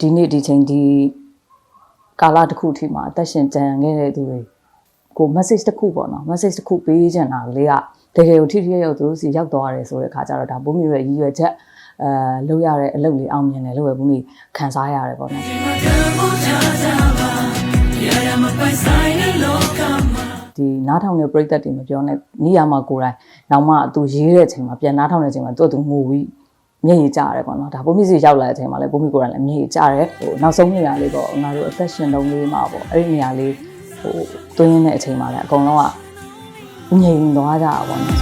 ဒီနေ့ဒီချိန်ဒီကာလတစ်ခုထိမှာအသက်ရှင်ကြံခဲ့တဲ့သူတွေကို message တစ်ခုပေါ့နော် message တစ်ခုပေးချင်တာလေးကတကယ်ကိုထိထိရောက်ရောက်သူတို့စီရောက်သွားတယ်ဆိုတဲ့အခါကျတော့ဒါဘုံမျိုးရဲ့ရည်ရွယ်ချက်အဲလုပ်ရတဲ့အလုပ်လေးအောင်မြင်တယ်လို့ပဲဘုံမျိုးခံစားရတယ်ပေါ့နော်ဒီနားထောင်တဲ့ပြိသက်တွေမပြောနဲ့နီးရမှာကိုယ်တိုင်နောက်မှသူရေးတဲ့အချိန်မှာပြန်နားထောင်တဲ့အချိန်မှာသူ့သူငိုပြီး မျက်ရည်ကျရတယ်ပေါ့နော်ဒါဘုံမျိုးစီရောက်လာတဲ့အချိန်မှာလည်းဘုံမျိုးကိုယ်တိုင်လည်းမျက်ရည်ကျတယ်ဟိုနောက်ဆုံးနေရာလေးပေါ့ငါတို့အသက်ရှင်လုံးလေးမှာပေါ့အဲ့ဒီနေရာလေးဟိုတွင်းရင်းတဲ့အချိန်မှာလည်းအကုန်လုံးကငြိမ်သွားကြတာပေါ့နော်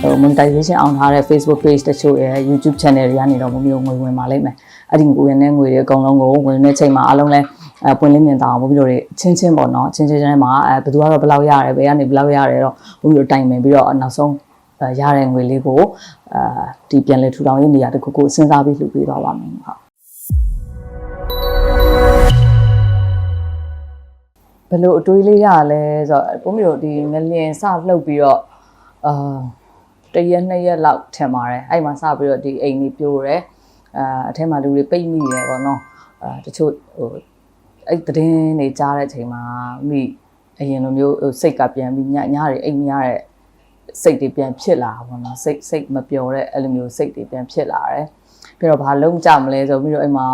ဟို monetization အောင်ထားတဲ့ Facebook page တချို့ရဲ့ YouTube channel တွေကနေတော့မမျိုးငွေဝင်ပါလိမ့်မယ်အဲ့ဒီငွေနဲ့ငွေတွေအကုန်လုံးကိုဝင်တဲ့ချိန်မှာအားလုံးလဲအဲပွင့်လင်းမြင်သာအောင်ဘုမျိုးတွေချင်းချင်းပေါ့နော်ချင်းချင်းချင်းမှာအဲဘယ်သူကတော့ဘယ်လောက်ရတယ်ဘယ်ကနေဘယ်လောက်ရတယ်တော့ဘုမျိုးတိုင်ပင်ပြီးတော့နောက်ဆုံးအဲ ရတဲ့ငွေလေးကိုအာဒီပြန်လဲထူထောင်ရေးနေရာတစ်ခုခုစဉ်းစားပြီးလှူပေးသွားပါမယ်ဟုတ်ဘယ်လိုအတွေးလေးရလဲဆိုတော့ဘုမျိုးဒီငလျင်စလှုပ်ပြီးတော့အာတရက်နှစ်ရက်လောက်ထင်ပါတယ်အဲ့မှာစပြီးတော့ဒီအိမ်ကြီးပြိုတယ်အာအထက်မှာလူတွေပိတ်မိတယ်ပေါ့နော်အာတချို့ဟိုအဲ့သတင်းတွေကြားတဲ့အချိန်မှာမိအရင်လိုမျိုးဟိုစိတ်ကပြန်ပြီးညညတွေအိမ်မရတဲ့ စိတ်တွေပြန်ဖြစ်လာတာပေါ့နော်စိတ်စိတ်မပျော်တဲ့အဲ့လိုမျိုးစိတ်တွေပြန်ဖြစ်လာတယ်ပြီးတော့ဘာလုံးကြမလဲဆိုပြီးတော့အိမ်မှာ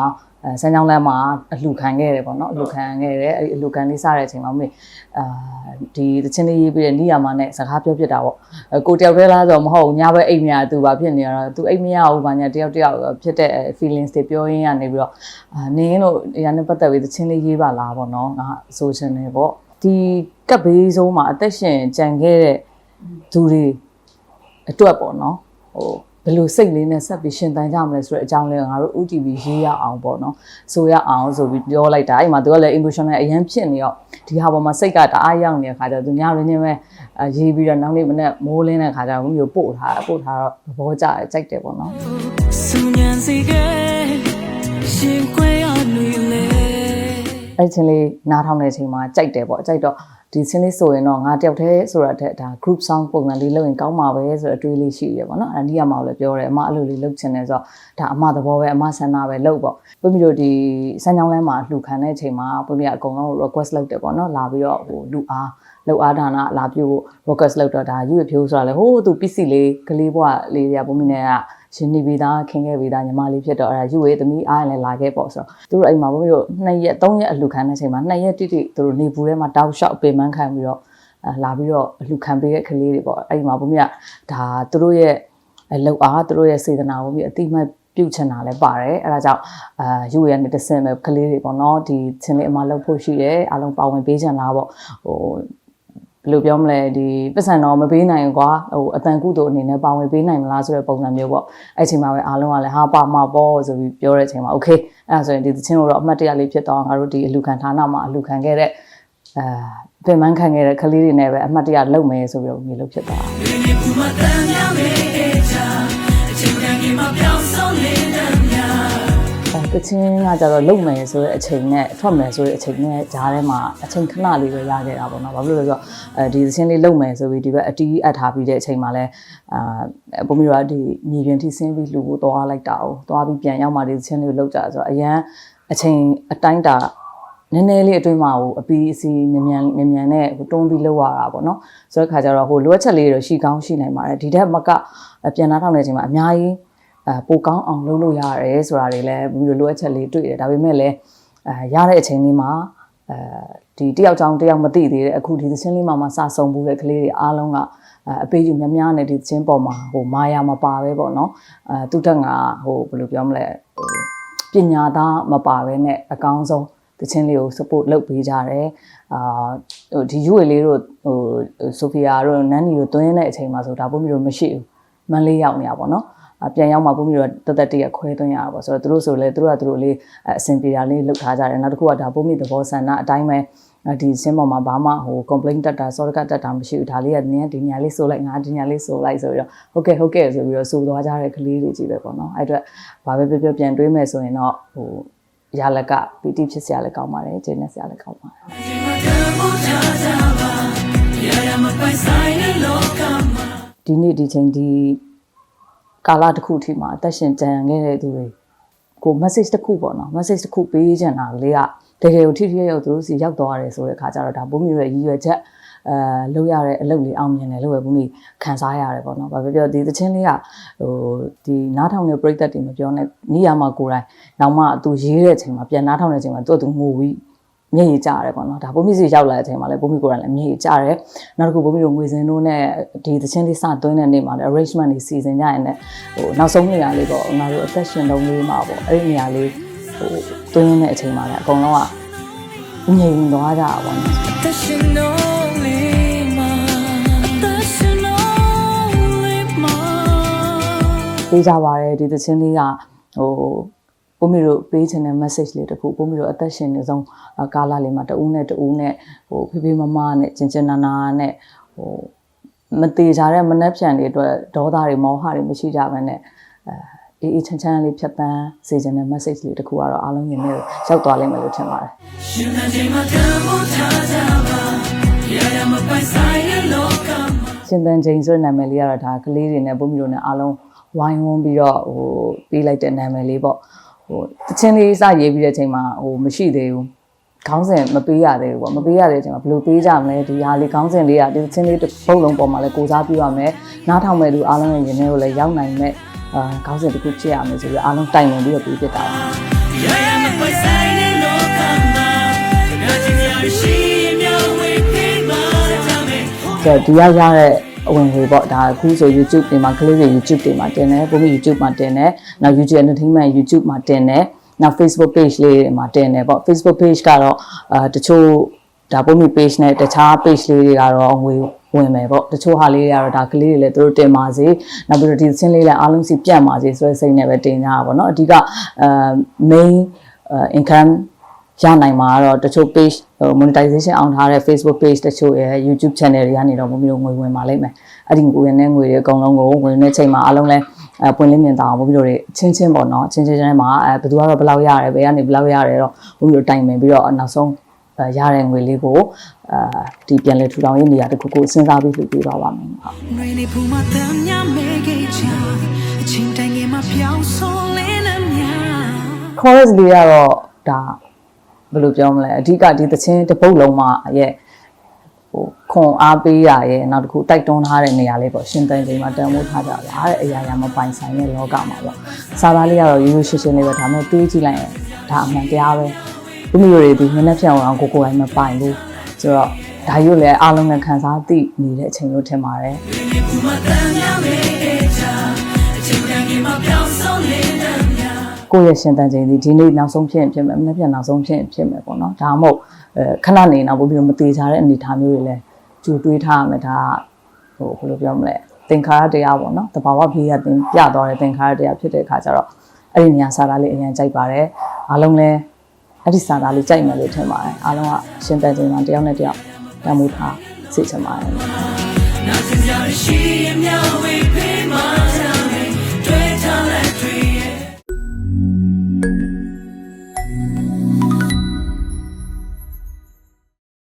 အဲစမ်းချောင်းလမ်းမှာအလှခံခဲ့တယ်ပေါ့နော်အလှခံခဲ့တယ်အဲ့ဒီအလှခံလေးစတဲ့အချိန်မှာမိအာဒီတချင်းလေးရေးပြီးတဲ့နေရာမှာနဲ့စကားပြောဖြစ်တာပေါ့အဲကိုတယောက်တည်းလားဆိုတော့မဟုတ်ဘူးညဘက်အိမ်မရသူဘာဖြစ်နေရတော့သူအိမ်မရဘူးဘာညာတယောက်တယောက်ဖြစ်တဲ့ feelings တွေပြောရင်းကနေပြီးတော့အာနင်းလို့အရာနဲ့ပတ်သက်ပြီးတချင်းလေးရေးပါလားပေါ့နော်ငါဆိုချင်တယ်ပေါ့ဒီကပ်ဘေးဆုံးမှာအသက်ရှင်ကြံခဲ့တဲ့ သူတွေအတွက်ပေါ့နော်ဟိုဘယ်လိုစိတ်လေးနဲ့ဆက်ပြီးရှင်သန်ကြမလဲဆိုတဲ့အကြောင်းလေးငါတို့ UTV ရေးရအောင်ပေါ့နော်ဆိုရအောင်ဆိုပြီးပြောလိုက်တာအဲ့မှာသူကလည်း emotional အရင်ဖြစ်နေတော့ဒီဟာပေါ်မှာစိတ်ကတအားရောက်နေတဲ့ခါကျတော့သူညရင်းချင်းပဲရေးပြီးတော့နောက်နေ့မနေ့မိုးလင်းတဲ့ခါကျတော့မျိုးပို့ထားပို့ထားတော့သဘောကျတယ်ကြိုက်တယ်ပေါ့နော်အဲ့ချင်းလေးနားထောင်တဲ့အချိန်မှာကြိုက်တယ်ပေါ့ကြိုက်တော့ ဒီချင်းလေးဆိုရင်တော့ငါတယောက်တည်းဆိုတာတဲ့ဒါ group song ပုံစံလေးလုပ်ရင်ကောင်းမှာပဲဆိုတော့အတွေးလေးရှိတယ်ပေါ့နော်အဲ့ဒီကမှလည်းပြောတယ်အမအဲ့လိုလေးလုပ်ချင်တယ်ဆိုတော့ဒါအမသဘောပဲအမဆန္ဒပဲလုပ်ပေါ့ပြမီတို့ဒီစမ်းချောင်းလမ်းမှာလှူခံတဲ့အချိန်မှာပြမီကအကုန်လုံး request လုပ်တယ်ပေါ့နော်လာပြီးတော့ဟိုလူအားလောက်အားဒါနလာပြဖို့ request လုပ်တော့ဒါရွေဖြိုးဆိုတာလေဟိုးသူ PC လေးကလေးဘွားလေးတွေကပြမီနဲ့က ရှင်နေပြီးသားခင်ခဲ့ပြီးသားညီမလေးဖြစ်တော့အဲ့ဒါရွေသမီးအားလည်းလာခဲ့ပေါ့ဆိုတော့သူတို့အိမ်မှာပြမီတို့2ရက်3ရက်အလှူခံတဲ့အချိန်မှာ2ရက်တိတိသူတို့နေဘူးထဲမှာတောက်လျှောက်ပင်ပန်းခံပြီးတော့အဲလာပြီးတော့အလှူခံပေးတဲ့ကလေးတွေပေါ့အဲ့ဒီမှာပြမီကဒါသူတို့ရဲ့အလောက်အားသူတို့ရဲ့စေတနာကိုပြအတိမတ်ပြုတ်ချင်တာလည်းပါတယ်အဲဒါကြောင့်အာယူရနဲ့တဆင်ပဲကလေးတွေပေါ့နော်ဒီချင်းလေးအမလောက်ဖို့ရှိတယ်အားလုံးပါဝင်ပေးချင်လားပေါ့ဟို ဘယ်လိုပြောမလဲဒီပတ်စံတော့မပေးနိုင်ဘူးကွာဟိုအတန်ကုသိုလ်အနေနဲ့ပါဝင်ပေးနိုင်မလားဆိုတဲ့ပုံစံမျိုးပေါ့အဲ့ချိန်မှာပဲအားလုံးကလည်းဟာပါမပေါ့ဆိုပြီးပြောတဲ့အချိန်မှာโอเคအဲ့ဒါဆိုရင်ဒီသချင်းကိုတော့အမှတ်တရလေးဖြစ်တော့ငါတို့ဒီအလူခံဌာနမှာအလူခံခဲ့တဲ့အာပြင်ပန်းခံခဲ့တဲ့ကလေးတွေနဲ့ပဲအမှတ်တရလုပ်မယ်ဆိုပြီးတော့မြေလို့ဖြစ်သွားတာ တချင်းကကြတော့လုံမယ်ဆိုတဲ့အချိန်နဲ့ထွက်မယ်ဆိုတဲ့အချိန်နဲ့ဂျားထဲမှာအချိန်ခဏလေးပဲရခဲ့တာပေါ့နော်ဘာဖြစ်လို့လဲဆိုတော့အဲဒီတချင်းလေးလုံမယ်ဆိုပြီးဒီဘက်အတီးအပ်ထားပြီးတဲ့အချိန်မှာလဲအာပုံမျိုးကဒီမြေပြင်ထိဆင်းပြီးလူကိုသွားလိုက်တာ哦သွားပြီးပြန်ရောက်မှဒီတချင်းလေးကိုလုံကြဆိုတော့အရန်အချိန်အတိုင်းတာနည်းနည်းလေးအတွင်းမှာဟိုအပီးအစီမြန်မြန်မြန်မြန်နဲ့ဟိုတွန်းပြီးလောက်ရတာပေါ့နော်ဆိုတဲ့ခါကျတော့ဟိုလိုအပ်ချက်လေးတွေရှိကောင်းရှိနိုင်ပါတယ်ဒီထက်မကပြန်လာထောင်တဲ့အချိန်မှာအများကြီး အဲပိုကောင်းအောင်လုပ်လို့ရတယ်ဆိုတာတွေလည်းဘယ်လိုလိုအပ်ချက်လေးတွေ့တယ်ဒါပေမဲ့လည်းအဲရတဲ့အချိန်လေးမှာအဲဒီတယောက်ချောင်းတယောက်မသိသေးတဲ့အခုဒီသချင်းလေးမှာမှစဆုံဘူးတဲ့ကလေးတွေအားလုံးကအအပေးယူများများနဲ့ဒီသချင်းပေါ်မှာဟိုမာယာမပါပဲပေါ့နော်အဲသူတက်ငါဟိုဘယ်လိုပြောမလဲဟိုပညာသားမပါပဲနဲ့အကောင်းဆုံးတချင်းလေးကို support လုပ်ပေးကြတယ်အာဟိုဒီယူဝေလေးတို့ဟိုဆိုဖီယာတို့နန်းနီတို့တွင်းတဲ့အချိန်မှာဆိုဒါပုံမျိုးမရှိဘူးမန်းလေးရောက်နေတာပေါ့နော်အ ပြန်ရောက်မှပုံပြီးတော့တသက်တရခွဲသွင်းရတာပေါ့ဆိုတော့သူတို့ဆိုလဲသူတို့ကသူတို့လေးအဆင်ပြေတာလေးလုပ်ထားကြတယ်နောက်တစ်ခုကဒါပုံမိသဘောဆန္ဒအတိုင်းပဲဒီစင်းပေါ်မှာဘာမှဟို complaint တက်တာ sorry ကတက်တာမရှိဘူးဒါလေးကနင်းဒီညာလေးဆိုလိုက်ငါဒီညာလေးဆိုလိုက်ဆိုပြီးတော့ဟုတ်ကဲ့ဟုတ်ကဲ့ဆိုပြီးတော့ဆိုသွားကြတဲ့ကလေးတွေကြီးပဲပေါ့နော်အဲ့အတွက်ဘာပဲပြောပြောပြန်တွေးမယ်ဆိုရင်တော့ဟိုရလကပီတိဖြစ်စရာလည်းကောင်းပါတယ်ကျေနပ်စရာလည်းကောင်းပါတယ်ဒီနေ့ဒီချိန်ဒီ ကာလတစ်ခုထိမှာအသက်ရှင်ကြံခဲ့တဲ့သူတွေကို message တစ်ခုပေါ့နော် message တစ်ခုပေးချင်တာလေးကတကယ်ကိုထိထိရောက်ရောက်သူတို့စီရောက်သွားတယ်ဆိုတဲ့ခါကျတော့ဒါဘုံမျိုးရဲ့ရည်ရွယ်ချက်အဲလုပ်ရတဲ့အလုပ်လေးအောင်မြင်တယ်လို့ပဲဘုံမျိုးခံစားရတယ်ပေါ့နော်။ဘာပဲပြောဒီသချင်းလေးကဟိုဒီနားထောင်တဲ့ပရိသတ်တွေမပြောနဲ့နီးရမှာကိုယ်တိုင်နောက်မှသူရေးတဲ့အချိန်မှာပြန်နားထောင်တဲ့အချိန်မှာသူ့သူငိုပြီး မျက်ရည်ကျရတယ်ပေါ့နော်ဒါဘုံမီစီရောက်လာတဲ့အချိန်မှာလည်းဘုံမီကိုယ်တိုင်လည်းမျက်ရည်ကျတယ်နောက်တစ်ခုဘုံမီတို့ငွေစင်းတို့နဲ့ဒီသချင်းလေးစသွင်းတဲ့နေ့မှာလည်း arrangement တွေစီစဉ်ကြရင်လည်းဟိုနောက်ဆုံးနေရာလေးပေါ့ငါတို့အသက်ရှင်လုံးလေးမှာပေါ့အဲ့ဒီနေရာလေးဟိုသွင်းတဲ့အချိန်မှာလည်းအကုန်လုံးကငြိမ်သွားကြတာပေါ့နော် The only ma The only ma ပေးကြပါတယ်ဒီသချင်းလေးကဟို ဘုမီတို့ပေးချင်တဲ့ message လေးတစ်ခုဘုမီတို့အသက်ရှင်နေဆုံးအကာလလေးမှာတဦးနဲ့တဦးနဲ့ဟိုဖေဖေမမနဲ့ကျင်ကျင်နာနာနဲ့ဟိုမသေးကြတဲ့မနှက်ဖြန်တွေအတွက်ဒေါသတွေမောဟတွေမရှိကြဘဲနဲ့အဲအေးအေးချမ်းချမ်းလေးဖြတ်တန်းစေချင်တဲ့ message လေးတစ်ခုကတော့အားလုံးရင်ထဲကိုရောက်သွားလိမ့်မယ်လို့ထင်ပါတယ်ရှင်တဲ့ချိန်မှာကံဖို့ထားကြပါရရမပိုင်ဆိုင်တဲ့လောကမှာရှင်သန်ချိန်ဆိုတဲ့နာမည်လေးကတော့ဒါကလေးတွေနဲ့ပုံမီတို့နဲ့အားလုံးဝိုင်းဝန်းပြီးတော့ဟိုပေးလိုက်တဲ့နာမည်လေးပေါ့ ဟိုတချင်းလေးစရေးပြီးတဲ့အချိန်မှာဟိုမရှိသေးဘူးခေါင်းစဉ်မပေးရသေးဘူးပေါ့မပေးရတဲ့အချိန်မှာဘယ်လိုပေးကြမလဲဒီဟာလေးခေါင်းစဉ်လေးကဒီတချင်းလေးတစ်ပုတ်လုံးပေါ်မှာလည်းကိုစားပြရမယ်နားထောင်မဲ့သူအားလုံးရဲ့ရင်ထဲကိုလည်းရောက်နိုင်မဲ့အာခေါင်းစဉ်တစ်ခုဖြစ်ရမယ်ဆိုပြီးအားလုံးတိုင်ပင်ပြီးတော့ပေးဖြစ်တာပါရရမပိုင်ဆိုင်တဲ့လောကမှာငါချင်းရရှိမြဝေဖေးမှာကြမယ်ဆိုတော့ဒီရောက်ရတဲ့ အဝင်တွေပေါ့ဒါအခုဆို YouTube တွေမှာကလေးတွေ YouTube တွေမှာတင်တယ်ပုံမှန် YouTube မှာတင်တယ်နောက် YouTube Entertainment YouTube မှာတင်တယ်နောက် Facebook page လေးတွေမှာတင်တယ်ပေါ့ Facebook page ကတော့အာတချို့ဒါပုံမှန် page နဲ့တခြား page လေးတွေကတော့ငွေဝင်မယ်ပေါ့တချို့ဟာလေးတွေကတော့ဒါကလေးတွေလည်းသူတို့တင်ပါစေနောက်ပြီးတော့ဒီသင်းလေးလည်းအားလုံးစီပြတ်ပါစေဆိုတဲ့စိတ်နဲ့ပဲတင်ကြတာပေါ့နော်အဓိကအာ main income ရနိုင်မှာကတော့တချို့ page ဟို monetization အောင်ထားတဲ့ Facebook page တချို့ရဲ့ YouTube channel တွေကနေတော့ဘုံမျိုးငွေဝင်ပါလိမ့်မယ်အဲ့ဒီငွေနဲ့ငွေတွေအကုန်လုံးကိုဝင်တဲ့ချိန်မှာအားလုံးလဲအဲပွင့်လင်းမြင်သာအောင်ဘုံမျိုးတွေချင်းချင်းပေါ့နော်ချင်းချင်းချင်းမှာအဲဘယ်သူကတော့ဘယ်လောက်ရတယ်ဘယ်ကနေဘယ်လောက်ရတယ်တော့ဘုံမျိုးတိုင်ပင်ပြီးတော့နောက်ဆုံးအဲရတဲ့ငွေလေးကိုအာဒီပြန်လဲထူထောင်ရေးနေရာတစ်ခုကိုစဉ်းစားပြီးလှူပေးပါပါမယ်ဟုတ်ရေနေဖူမတမ်းညမေကေချာအချင်းတိုင်းငယ်မှာပြောင်းဆုံးလင်းနေမြာ chorus လေးကတော့ဒါ ဘယ်လိုပြောမလဲအဓိကဒီသချင်းတစ်ပုတ်လုံးမှာရဲ့ဟိုခွန်အားပေးရရဲ့နောက်တစ်ခုတိုက်တွန်းထားတဲ့နေရာလေးပေါ့ရှင်တန်ချိန်မှာတန်ဖိုးထားကြတာအဲ့အရာရာမပိုင်ဆိုင်တဲ့လောကမှာပေါ့စာသားလေးကတော့ရိုးရိုးရှင်းရှင်းလေးပဲဒါမှမဟုတ်တွေးကြည့်လိုက်ရင်ဒါအမှန်တရားပဲဘုမျိုးတွေဒီနည်းနည်းပြောင်းအောင်ကိုကိုယ်တိုင်မပိုင်ဘူးဆိုတော့ဒါရုပ်လည်းအားလုံးနဲ့ခံစားသိနေတဲ့အချိန်လို့ထင်ပါတယ်ရေနေဖူမတမ်းညမေ ကေချာအချင်းတိုင်းငယ်မှာပြောင်းဆုံးလင်းနေမြာကိုယ့်ရဲ့ရှင်တန်ချိန်ဒီဒီနေ့နောက်ဆုံးဖြစ်ရင်ဖြစ်မယ်မနေ့ပြန်နောက်ဆုံးဖြစ်ရင်ဖြစ်မယ်ပေါ့နော်ဒါမှမဟုတ်အဲခဏနေနောက်ပို့ပြီးတော့မသေးချတဲ့အနေအထားမျိုးတွေလည်းကြိုတွေးထားရမယ်ဒါကဟိုဘယ်လိုပြောမလဲသင်္ခါရတရားပေါ့နော်တဘာဝဖြစ်ရတင်ပြသွားတဲ့သင်္ခါရတရားဖြစ်တဲ့အခါကျတော့အဲ့ဒီနေရာစာသားလေးအရင်ကြိုက်ပါတယ်အားလုံးလည်းအဲ့ဒီစာသားလေးကြိုက်မယ်လို့ထင်ပါတယ်အားလုံးကရှင်တန်ချိန်မှာတယောက်နဲ့တယောက်တန်မိုးထားစိတ်ချင်ပါတယ်နာစင်ကြရှိမြဝေဖေ